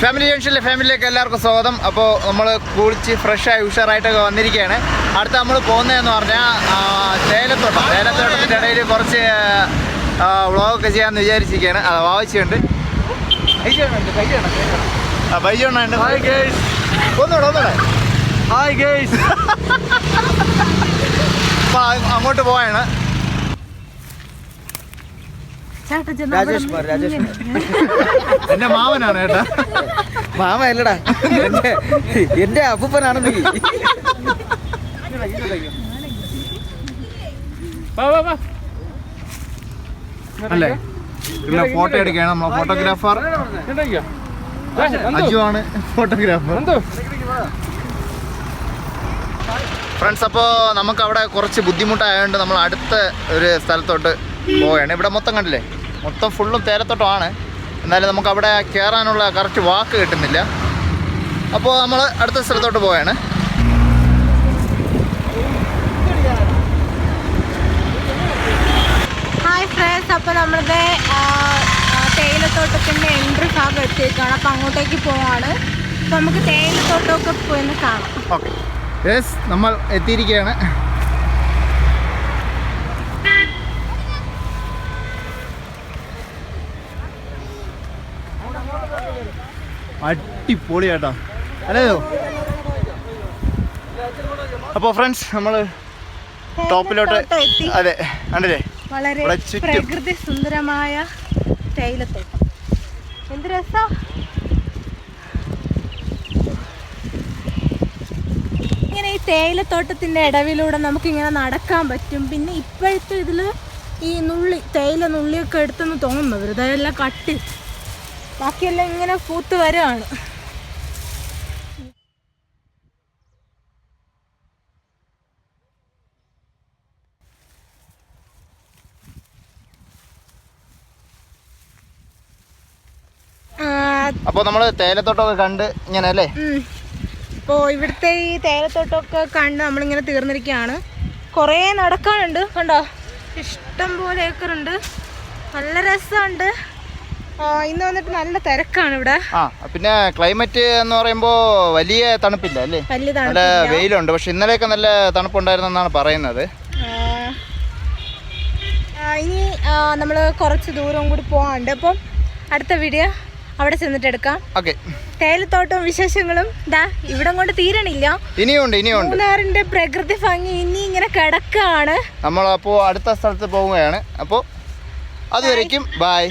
Family ജംഗ്ഷനിലെ ഫാമിലിയിലേക്ക് എല്ലാവർക്കും സ്വാഗതം. അപ്പോൾ നമ്മൾ കുളിച്ച് ഫ്രഷായി ഉഷാറായിട്ടൊക്കെ വന്നിരിക്കുകയാണ്. അടുത്ത നമ്മൾ പോകുന്നതെന്ന് പറഞ്ഞാൽ തേയിലത്തോട്ടം. തേയിലത്തോട്ടത്തിന്റെ ഇടയിൽ കുറച്ച് വ്ളോഗൊക്കെ ചെയ്യാമെന്ന് വിചാരിച്ചിരിക്കുകയാണ്. അത് ആവശ്യമുണ്ട് ബൈജോണ്ണുണ്ട് ഹായ് ഗേസ് ഒന്നുകൂടെ ഒന്നുകൂടെ. ഹായ് അപ്പോൾ അങ്ങോട്ട് പോവാണ്. രാജേഷ് കുമാർ രാജേഷ് എന്റെ മാവനാണ് കേട്ടാ. മാമ അല്ലടാ. എന്റെ എന്റെ അപ്പൂപ്പനാണ് നീ വാ വാ. വാ അല്ലേ? ഇല്ല ഫോട്ടോ എടുക്കുകയാണ് നമ്മളെ ഫോട്ടോഗ്രാഫർ. അജു ആണ് ഫോട്ടോഗ്രാഫർ. എന്തോ? ഫ്രണ്ട്സ് അപ്പോൾ നമുക്ക് അവിടെ കുറച്ച് ബുദ്ധിമുട്ടായതുകൊണ്ട് നമ്മൾ അടുത്ത ഒരു സ്ഥലത്തോട്ട് പോവുകയാണ്. ഇവിടെ മൊത്തം കണ്ടില്ലേ? മൊത്തം ഫുള്ളും തേരത്തോട്ടമാണ് എന്നാലും നമുക്ക് അവിടെ കയറാനുള്ള കറക്റ്റ് വാക്ക് കിട്ടുന്നില്ല. അപ്പോൾ നമ്മൾ അടുത്ത സ്ഥലത്തോട്ട് പോവുകയാണ്. ഹായ് ഫ്രണ്ട്സ് അപ്പോൾ നമ്മളുടെ തേയിലത്തോട്ടത്തിന്റെ എൻട്രി ഭാഗം എത്തിയേക്കാണ് അപ്പോൾ അങ്ങോട്ടേക്ക് പോവാണ് അപ്പോൾ നമുക്ക് തേയിലത്തോട്ടമൊക്കെ പോയി കാണാം. ഓക്കെ യെസ് നമ്മൾ എത്തിയിരിക്കുകയാണ്. അടിപൊളി കേട്ടോ അല്ലയോ അപ്പോൾ ഫ്രണ്ട്സ് നമ്മൾ ടോപ്പിലോട്ട് അതെ കണ്ടില്ലേ? വളരെ പ്രകൃതി സുന്ദരമായ തേയിലത്തോട്ടം എന്ത് രസം? ഇങ്ങനെ ഈ തേയിലത്തോട്ടത്തിന്റെ ഇടവിലൂടെ നമുക്ക് ഇങ്ങനെ നടക്കാൻ പറ്റും. പിന്നെ ഇപ്പോഴത്തെ ഇതിൽ ഈ നുള്ളി തേയില നുള്ളിയൊക്കെ എടുത്തെന്ന് തോന്നുന്നു. വെറുതെ എല്ലാം കട്ടി. ബാക്കിയെല്ലാം ഇങ്ങനെ പൂത്ത് വരുവാണ്. അപ്പൊ നമ്മൾ നമ്മൾ തേയിലത്തോട്ടമൊക്കെ കണ്ട് ഇങ്ങനെ അല്ലേ? ഇപ്പോ ഇവിടുത്തെ ഈ തേയിലത്തോട്ടമൊക്കെ കണ്ട് നമ്മളിങ്ങനെ തീർന്നിരിക്കുകയാണ്. കുറേ നടക്കാനുണ്ട് കണ്ടോ? ഇഷ്ടം പോലെ ഏക്കറുണ്ട്. നല്ല രസമുണ്ട്. ഇന്ന് വന്നിട്ട് നല്ല തിരക്കാണ് ഇവിടെ. ആ പിന്നെ ക്ലൈമറ്റ് എന്ന് പറയുമ്പോ വലിയ തണുപ്പില്ല അല്ലേ? നല്ല. വെയിലുണ്ട്. പക്ഷെ ഇന്നലെയൊക്കെ നല്ല തണുപ്പുണ്ടായിരുന്നെന്നാണ് പറയുന്നത്. ഇനി നമ്മൾ കുറച്ച് ദൂരം കൂടി പോവാണ്ട് അപ്പം അടുത്ത വീഡിയോ അവിടെ ചെന്നിട്ട് എടുക്കാം. ഓക്കെ. തേയിലത്തോട്ടവും വിശേഷങ്ങളും ദാ ഇവിടെ കൊണ്ട് തീരണില്ല. ഇനിയുണ്ട് ഇനിയുണ്ട്. മൂന്നാറിന്റെ പ്രകൃതി ഭംഗി ഇനി ഇങ്ങനെ കിടക്കാണ്. നമ്മൾ അപ്പോൾ അടുത്ത സ്ഥലത്ത് പോവുകയാണ്. അപ്പോൾ അതുവരേക്കും ബായ്